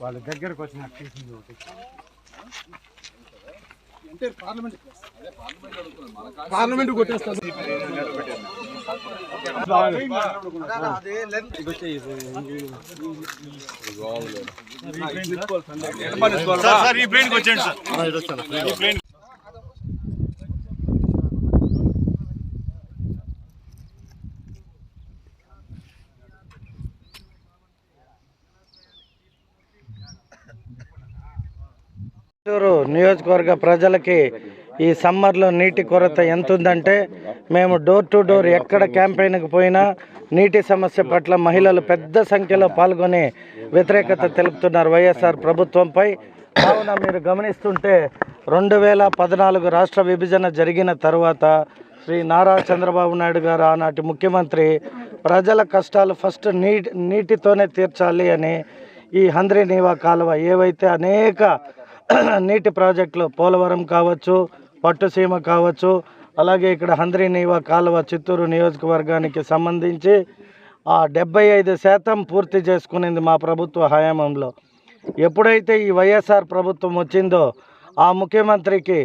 వాళ్ళ దగ్గరకు వచ్చిన తీసింది ఒకటి. పార్లమెంట్ కొట్టేస్తారు సార్ ఈ ప్లేన్కి వచ్చేయండి సార్. ఈ ప్లేన్ చిత్తూరు నియోజకవర్గ ప్రజలకి ఈ సమ్మర్లో నీటి కొరత ఎంత ఉందంటే మేము డోర్ టు డోర్ ఎక్కడ క్యాంపెయిన్కి పోయినా నీటి సమస్య పట్ల మహిళలు పెద్ద సంఖ్యలో పాల్గొని వ్యతిరేకత తెలుపుతున్నారు వైఎస్ఆర్ ప్రభుత్వంపై. కావున మీరు గమనిస్తుంటే రెండు వేల పద్నాలుగు రాష్ట్ర విభజన జరిగిన తర్వాత శ్రీ నారా చంద్రబాబు నాయుడు గారు ఆనాటి ముఖ్యమంత్రి ప్రజల కష్టాలు ఫస్ట్ నీటి నీటితోనే తీర్చాలి అని ఈ హంద్రి నీవా కాలువ ఏవైతే అనేక నీటి ప్రాజెక్టులు పోలవరం కావచ్చు పట్టుసీమ కావచ్చు అలాగే ఇక్కడ హంద్రి నీవా కాలువ చిత్తూరు నియోజకవర్గానికి సంబంధించి ఆ డెబ్బై ఐదు శాతం పూర్తి చేసుకునేది మా ప్రభుత్వ హయాంలో. ఎప్పుడైతే ఈ వైఎస్ఆర్ ప్రభుత్వం వచ్చిందో ఆ ముఖ్యమంత్రికి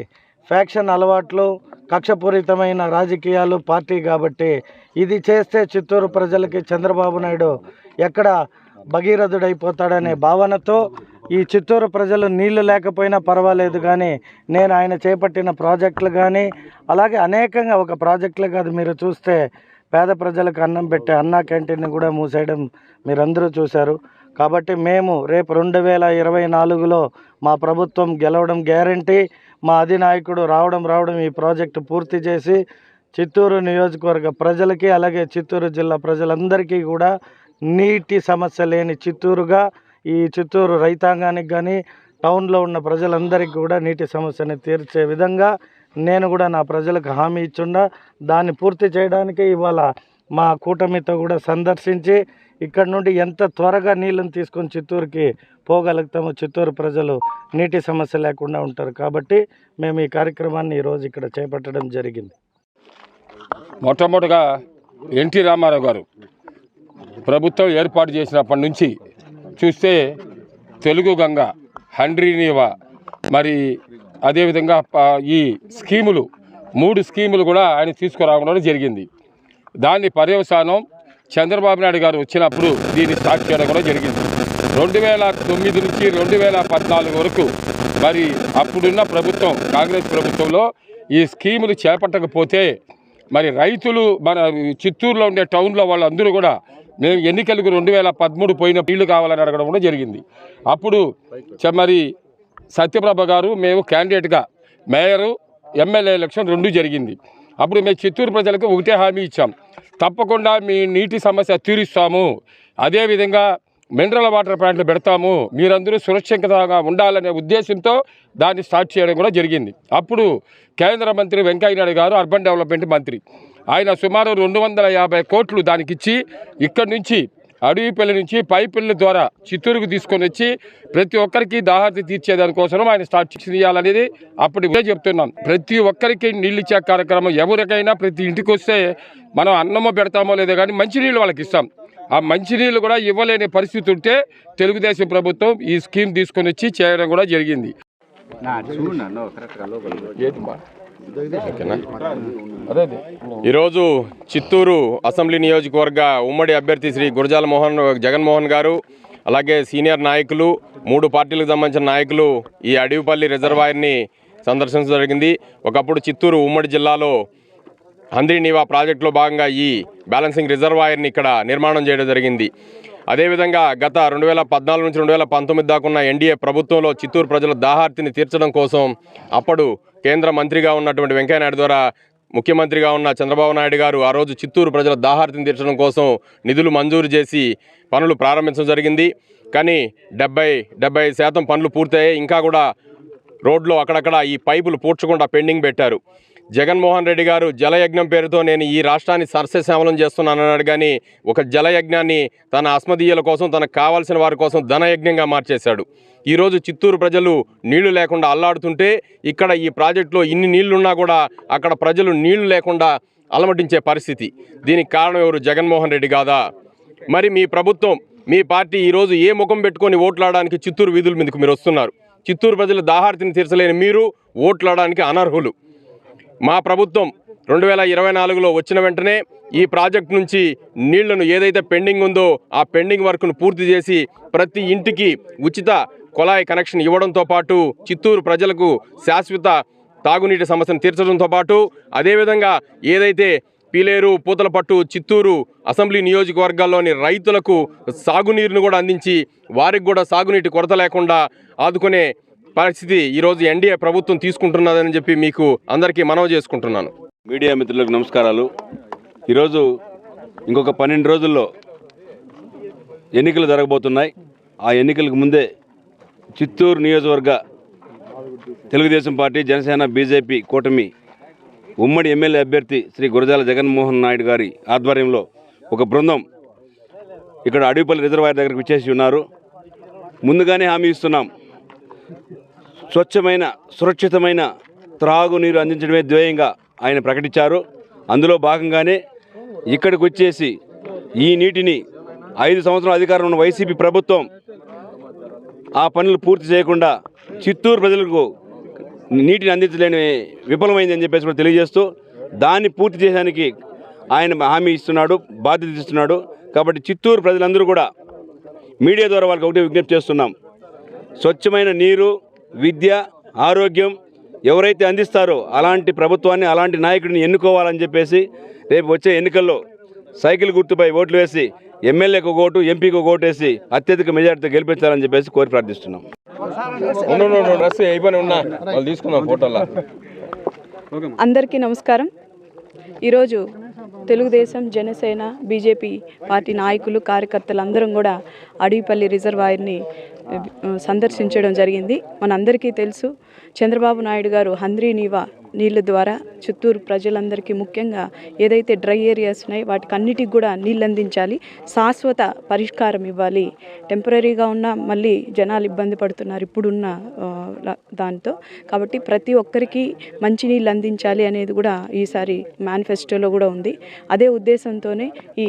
ఫ్యాక్షన్ అలవాట్లు కక్షపూరితమైన రాజకీయాలు పార్టీ కాబట్టి ఇది చేస్తే చిత్తూరు ప్రజలకి చంద్రబాబు నాయుడు ఎక్కడ భగీరథుడైపోతాడనే భావనతో ఈ చిత్తూరు ప్రజలు నీళ్ళు లేకపోయినా పర్వాలేదు కానీ నేను ఆయన చేపట్టిన ప్రాజెక్టులు కానీ అలాగే అనేకంగా ఒక ప్రాజెక్టులు కాదు. మీరు చూస్తే పేద ప్రజలకు అన్నం పెట్టే అన్నా క్యాంటీన్ని కూడా మూసేయడం మీరందరూ చూశారు. కాబట్టి మేము రేపు రెండు వేల ఇరవై నాలుగులో మా ప్రభుత్వం గెలవడం గ్యారంటీ. మా అధినాయకుడు రావడం రావడం ఈ ప్రాజెక్టు పూర్తి చేసి చిత్తూరు నియోజకవర్గ ప్రజలకి అలాగే చిత్తూరు జిల్లా ప్రజలందరికీ కూడా నీటి సమస్య లేని చిత్తూరుగా ఈ చిత్తూరు రైతాంగానికి కానీ టౌన్లో ఉన్న ప్రజలందరికీ కూడా నీటి సమస్యని తీర్చే విధంగా నేను కూడా నా ప్రజలకు హామీ ఇచ్చుండా. దాన్ని పూర్తి చేయడానికి ఇవాళ మా కూటమితో కూడా సందర్శించి ఇక్కడ నుండి ఎంత త్వరగా నీళ్ళని తీసుకొని చిత్తూరుకి పోగలుగుతామో చిత్తూరు ప్రజలు నీటి సమస్య లేకుండా ఉంటారు కాబట్టి మేము ఈ కార్యక్రమాన్ని ఈరోజు ఇక్కడ చేపట్టడం జరిగింది. మొట్టమొదటిగా ఎన్టీ రామారావు గారు ప్రభుత్వం ఏర్పాటు చేసినప్పటి నుంచి చూస్తే తెలుగు గంగ హండ్రీనీవా మరి అదేవిధంగా ఈ స్కీములు మూడు స్కీములు కూడా ఆయన తీసుకురావడం జరిగింది. దాని పర్యవసానం చంద్రబాబు నాయుడు గారు వచ్చినప్పుడు దీన్ని స్టార్ట్ చేయడం కూడా జరిగింది. రెండు వేల తొమ్మిది నుంచి రెండు వేల పద్నాలుగు వరకు మరి అప్పుడున్న ప్రభుత్వం కాంగ్రెస్ ప్రభుత్వంలో ఈ స్కీములు చేపట్టకపోతే మరి రైతులు మన చిత్తూరులో ఉండే టౌన్లో వాళ్ళందరూ కూడా మేము ఎన్నికలకు రెండు వేల పదమూడు పోయిన నీళ్ళు కావాలని అడగడం కూడా జరిగింది. అప్పుడు చ- మరి సత్యప్రభ గారు మేము క్యాండిడేట్గా మేయరు ఎమ్మెల్యే ఎలక్షన్ రెండు జరిగింది. అప్పుడు మేము చిత్తూరు ప్రజలకు ఒకటే హామీ ఇచ్చాం. తప్పకుండా మీ నీటి సమస్య తీరుస్తాము. అదేవిధంగా మినరల్ వాటర్ ప్లాంట్లు పెడతాము. మీరందరూ సురక్షితంగా ఉండాలనే ఉద్దేశంతో దాన్ని స్టార్ట్ చేయడం కూడా జరిగింది. అప్పుడు కేంద్ర మంత్రి వెంకయ్యనాయుడు గారు అర్బన్ డెవలప్మెంట్ మంత్రి. ఆయన సుమారు రెండు వందల యాభై కోట్లు దానికి ఇచ్చి ఇక్కడి నుంచి అడవిపల్లి నుంచి పైపుల ద్వారా చిత్తూరుకు తీసుకొని వచ్చి ప్రతి ఒక్కరికి దాహార్తి తీర్చేదానికోసం ఆయన స్టార్ట్ చేయాలనేది అప్పుడు ఇదే చెప్తున్నాం. ప్రతి ఒక్కరికి నీళ్ళు ఇచ్చే కార్యక్రమం ఎవరికైనా ప్రతి ఇంటికి వస్తే మనం అన్నమో పెడతామో లేదో కానీ మంచినీళ్ళు వాళ్ళకి ఇస్తాం. ఆ మంచినీళ్ళు కూడా ఇవ్వలేని పరిస్థితి ఉంటే తెలుగుదేశం ప్రభుత్వం ఈ స్కీమ్ తీసుకొని వచ్చి చేయడం కూడా జరిగింది? ఓకేనా? అదే ఈరోజు చిత్తూరు అసెంబ్లీ నియోజకవర్గ ఉమ్మడి అభ్యర్థి శ్రీ గురజాల మోహన్ జగన్మోహన్ గారు అలాగే సీనియర్ నాయకులు మూడు పార్టీలకు సంబంధించిన నాయకులు ఈ అడవిపల్లి రిజర్వాయర్ని సందర్శించడం జరిగింది. ఒకప్పుడు చిత్తూరు ఉమ్మడి జిల్లాలో హంద్రీ నీవా ప్రాజెక్టులో భాగంగా ఈ బ్యాలెన్సింగ్ రిజర్వాయర్ని ఇక్కడ నిర్మాణం చేయడం జరిగింది. అదేవిధంగా గత రెండు వేల పద్నాలుగు నుంచి రెండు వేల పంతొమ్మిది దాకా ఉన్న ఎన్డీఏ ప్రభుత్వంలో చిత్తూరు ప్రజల దాహార్తిని తీర్చడం కోసం అప్పుడు కేంద్ర మంత్రిగా ఉన్నటువంటి వెంకయ్యనాయుడు ద్వారా ముఖ్యమంత్రిగా ఉన్న చంద్రబాబు నాయుడు గారు ఆ రోజు చిత్తూరు ప్రజల దాహార్తిని తీర్చడం కోసం నిధులు మంజూరు చేసి పనులు ప్రారంభించడం జరిగింది. కానీ డెబ్బై డెబ్బై శాతం పనులు పూర్తయ్యాయి. ఇంకా కూడా రోడ్లో అక్కడక్కడ ఈ పైపులు పూడ్చకుండా పెండింగ్ పెట్టారు. జగన్మోహన్ రెడ్డి గారు జలయజ్ఞం పేరుతో నేను ఈ రాష్ట్రాన్ని సరస్యశ్యామలం చేస్తున్నానన్నాడు కానీ ఒక జలయజ్ఞాన్ని తన అస్మదీయుల కోసం తనకు కావాల్సిన వారి కోసం ధనయజ్ఞంగా మార్చేశాడు. ఈరోజు చిత్తూరు ప్రజలు నీళ్ళు లేకుండా అల్లాడుతుంటే ఇక్కడ ఈ ప్రాజెక్టులో ఇన్ని నీళ్ళున్నా కూడా అక్కడ ప్రజలు నీళ్ళు లేకుండా అలమటించే పరిస్థితి. దీనికి కారణం ఎవరు? జగన్మోహన్ రెడ్డి కాదా? మరి మీ ప్రభుత్వం మీ పార్టీ ఈరోజు ఏ ముఖం పెట్టుకొని ఓట్లాడడానికి చిత్తూరు వీధుల మీదకు మీరు వస్తున్నారు? చిత్తూరు ప్రజలు దాహార్తిని తీర్చలేని మీరు ఓట్లాడడానికి అనర్హులు. మా ప్రభుత్వం రెండు వేల ఇరవై నాలుగులో వచ్చిన వెంటనే ఈ ప్రాజెక్ట్ నుంచి నీళ్ళను ఏదైతే పెండింగ్ ఉందో ఆ పెండింగ్ వర్క్ను పూర్తి చేసి ప్రతి ఇంటికి ఉచిత కొలాయి కనెక్షన్ ఇవ్వడంతో పాటు చిత్తూరు ప్రజలకు శాశ్వత తాగునీటి సమస్యను తీర్చడంతో పాటు అదేవిధంగా ఏదైతే పీలేరు పూతలపట్టు చిత్తూరు అసెంబ్లీ నియోజకవర్గాల్లోని రైతులకు సాగునీరును కూడా అందించి వారికి కూడా సాగునీటి కొరత లేకుండా ఆదుకునే పరిస్థితి ఈరోజు ఎన్డీఏ ప్రభుత్వం తీసుకుంటున్నదని చెప్పి మీకు అందరికీ మనవి చేసుకుంటున్నాను. మీడియా మిత్రులకు నమస్కారాలు. ఈరోజు ఇంకొక పన్నెండు రోజుల్లో ఎన్నికలు జరగబోతున్నాయి. ఆ ఎన్నికలకు ముందే చిత్తూరు నియోజకవర్గ తెలుగుదేశం పార్టీ జనసేన బీజేపీ కూటమి ఉమ్మడి ఎమ్మెల్యే అభ్యర్థి శ్రీ గురజాల జగన్మోహన్ నాయుడు గారి ఆధ్వర్యంలో ఒక బృందం ఇక్కడ అడవిపల్లి రిజర్వాయర్ దగ్గరకు విచ్చేసి ఉన్నారు. ముందుగానే హామీ ఇస్తున్నాం. స్వచ్ఛమైన సురక్షితమైన త్రాగునీరు అందించడమే ధ్యేయంగా ఆయన ప్రకటించారు. అందులో భాగంగానే ఇక్కడికి వచ్చేసి ఈ నీటిని ఐదు సంవత్సరాల అధికారం ఉన్న వైసీపీ ప్రభుత్వం ఆ పనులు పూర్తి చేయకుండా చిత్తూరు ప్రజలకు నీటిని అందించలేని విఫలమైందని చెప్పేసి కూడా తెలియజేస్తూ దాన్ని పూర్తి చేయడానికి ఆయన హామీ ఇస్తున్నాడు బాధ్యత ఇస్తున్నాడు. కాబట్టి చిత్తూరు ప్రజలందరూ కూడా మీడియా ద్వారా వాళ్ళకి ఒకటే విజ్ఞప్తి చేస్తున్నాం. స్వచ్ఛమైన నీరు విద్య ఆరోగ్యం ఎవరైతే అందిస్తారో అలాంటి ప్రభుత్వాన్ని అలాంటి నాయకుడిని ఎన్నుకోవాలని చెప్పేసి రేపు వచ్చే ఎన్నికల్లో సైకిల్ గుర్తుపై ఓట్లు వేసి ఎమ్మెల్యేకు ఒక ఓటు ఎంపీకి ఒక ఓటు వేసి అత్యధిక మెజార్టీతో గెలిపించాలని చెప్పేసి కోరి ప్రార్థిస్తున్నాం. డ్రెస్ అయిపోయి ఉన్నా. వాళ్ళు తీసుకున్నాం ఫోటోలా. అందరికీ నమస్కారం. ఈరోజు తెలుగుదేశం జనసేన బీజేపీ పార్టీ నాయకులు కార్యకర్తలు అందరం కూడా అడవిపల్లి రిజర్వాయర్ని సందర్శించడం జరిగింది. మనందరికీ తెలుసు చంద్రబాబు నాయుడు గారు హంద్రీ నీవా నీళ్ళ ద్వారా చిత్తూరు ప్రజలందరికీ ముఖ్యంగా ఏదైతే డ్రై ఏరియాస్ ఉన్నాయో వాటికి అన్నిటికి కూడా నీళ్ళు అందించాలి శాశ్వత పరిష్కారం ఇవ్వాలి. టెంపరీగా ఉన్న మళ్ళీ జనాలు ఇబ్బంది పడుతున్నారు ఇప్పుడున్న దాంతో. కాబట్టి ప్రతి ఒక్కరికి మంచి నీళ్ళు అందించాలి అనేది కూడా ఈసారి మేనిఫెస్టోలో కూడా ఉంది. అదే ఉద్దేశంతోనే ఈ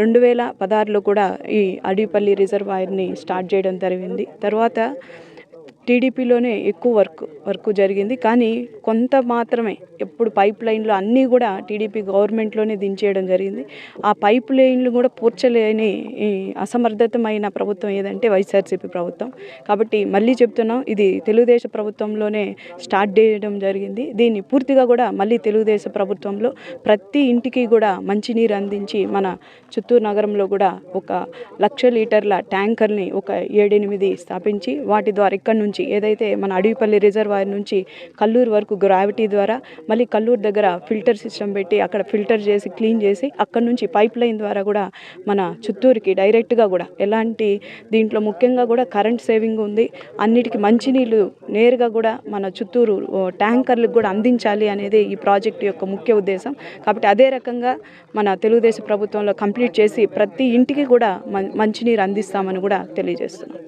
రెండు వేల పదహారులో కూడా ఈ అడిపల్లి రిజర్వాయర్ని స్టార్ట్ చేయడం జరిగింది. తర్వాత టీడీపీలోనే ఎక్కువ వర్క్ వర్క్ జరిగింది. కానీ కొంత మాత్రమే ఎప్పుడు పైప్ లైన్లు అన్నీ కూడా టీడీపీ గవర్నమెంట్లోనే దించేయడం జరిగింది. ఆ పైప్ లైన్లు కూడా పూడ్చలేని అసమర్థతమైన ప్రభుత్వం ఏదంటే వైఎస్ఆర్సీపీ ప్రభుత్వం. కాబట్టి మళ్ళీ చెప్తున్నాం ఇది తెలుగుదేశం ప్రభుత్వంలోనే స్టార్ట్ చేయడం జరిగింది. దీన్ని పూర్తిగా కూడా మళ్ళీ తెలుగుదేశం ప్రభుత్వంలో ప్రతి ఇంటికి కూడా మంచినీరు అందించి మన చిత్తూరు నగరంలో కూడా ఒక లక్ష లీటర్ల ట్యాంకర్ని ఒక ఏడెనిమిది స్థాపించి వాటి ద్వారా ఇక్కడ నుంచి ఏదైతే మన అడవిపల్లి రిజర్వాయర్ నుంచి కల్లూరు వరకు గ్రావిటీ ద్వారా మళ్ళీ కల్లూరు దగ్గర ఫిల్టర్ సిస్టమ్ పెట్టి అక్కడ ఫిల్టర్ చేసి క్లీన్ చేసి అక్కడ నుంచి పైప్ లైన్ ద్వారా కూడా మన చిత్తూరుకి డైరెక్ట్గా కూడా ఎలాంటి దీంట్లో ముఖ్యంగా కూడా కరెంట్ సేవింగ్ ఉంది. అన్నిటికీ మంచినీళ్ళు నేరుగా కూడా మన చిత్తూరు ట్యాంకర్లకు కూడా అందించాలి అనేది ఈ ప్రాజెక్ట్ యొక్క ముఖ్య ఉద్దేశం. కాబట్టి అదే రకంగా మన తెలుగుదేశం ప్రభుత్వంలో కంప్లీట్ చేసి ప్రతి ఇంటికి కూడా మం- మంచినీరు అందిస్తామని కూడా తెలియజేస్తున్నాం.